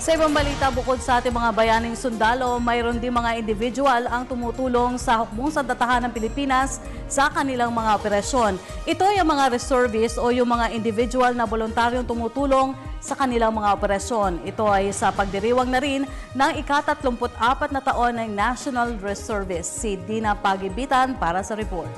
Sa ibang balita, bukod sa ating mga bayaning sundalo, mayroon din mga individual ang tumutulong sa hukbong sandatahan ng Pilipinas sa kanilang mga operasyon. Ito ay ang mga reservists o yung mga individual na voluntaryong tumutulong sa kanilang mga operasyon. Ito ay sa pagdiriwang na rin ng ika-34 na taon ng National Reservist. Si Dina Pagibitan para sa report.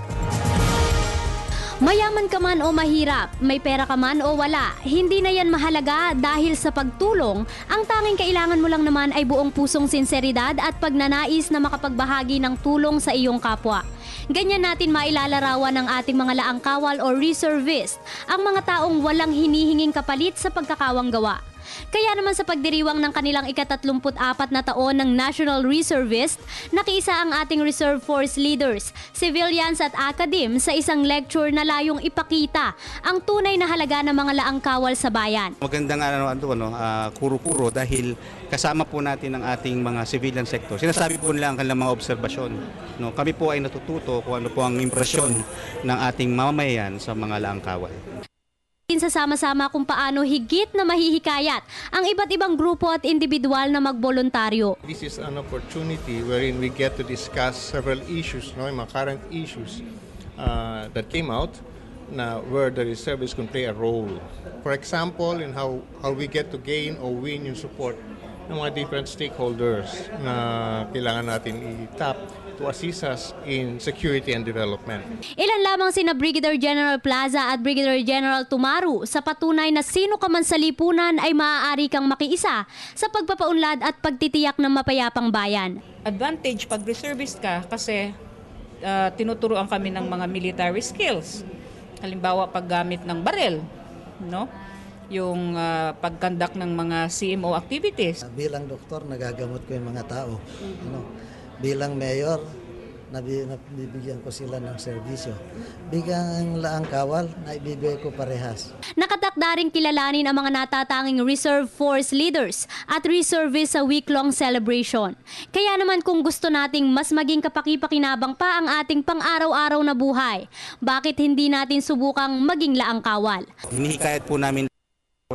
Mayaman ka man o mahirap, may pera ka man o wala, hindi na yan mahalaga dahil sa pagtulong, ang tanging kailangan mo lang naman ay buong pusong sinseridad at pagnanais na makapagbahagi ng tulong sa iyong kapwa. Ganyan natin mailalarawan ng ating mga laangkawal o reservist, ang mga taong walang hinihinging kapalit sa pagkakawang gawa. Kaya naman sa pagdiriwang ng kanilang ika-34 na taon ng National Reservist, nakiisa ang ating Reserve Force leaders, civilians at academ sa isang lecture na layong ipakita ang tunay na halaga ng mga laangkawal sa bayan. Magandang ano, ano, ano, ah, kuro-kuro dahil kasama po natin ang ating mga civilian sector. Sinasabi po nila ang kanilang mga obserbasyon. No? Kami po ay natututo kung ano po ang impresyon ng ating mamamayan sa mga laangkawal. sa sama-sama kung paano higit na mahihikayat ang iba't ibang grupo at individual na magboluntaryo. This is an opportunity wherein we get to discuss several issues, no, mga current issues uh, that came out na where the reservists can play a role. For example, in how, how we get to gain or win yung support ng mga different stakeholders na kailangan natin i-tap to assist us in security and development. Ilan lamang sina Brigadier General Plaza at Brigadier General Tumaru sa patunay na sino ka man sa lipunan ay maaari kang makiisa sa pagpapaunlad at pagtitiyak ng mapayapang bayan. advantage pag reservist ka kasi ah, tinuturuan kami ng mga military skills. Halimbawa paggamit ng barel, no? Yung ah, pagkandak ng mga CMO activities. Bilang doktor, nagagamot ko yung mga tao. Ano, bilang mayor, nabi, nabibigyan ko sila ng serbisyo. Bigang laang kawal, naibibigay ko parehas. Nakatakda rin kilalanin ang mga natatanging Reserve Force leaders at reservists sa week-long celebration. Kaya naman kung gusto nating mas maging kapaki-pakinabang pa ang ating pang-araw-araw na buhay, bakit hindi natin subukang maging laangkawal? Hinihikayat po namin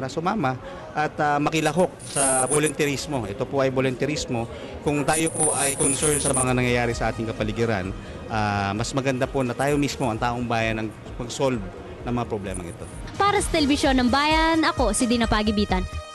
na sumama at ah, makilahok sa volunteerismo. Ito po ay volunteerismo. Kung tayo po ay concerned sa mga nangyayari sa ating kapaligiran, ah, mas maganda po na tayo mismo, ang taong bayan, ang mag-solve ng mga problema ito. Para sa Telebisyon ng Bayan, ako si Dina Pagibitan.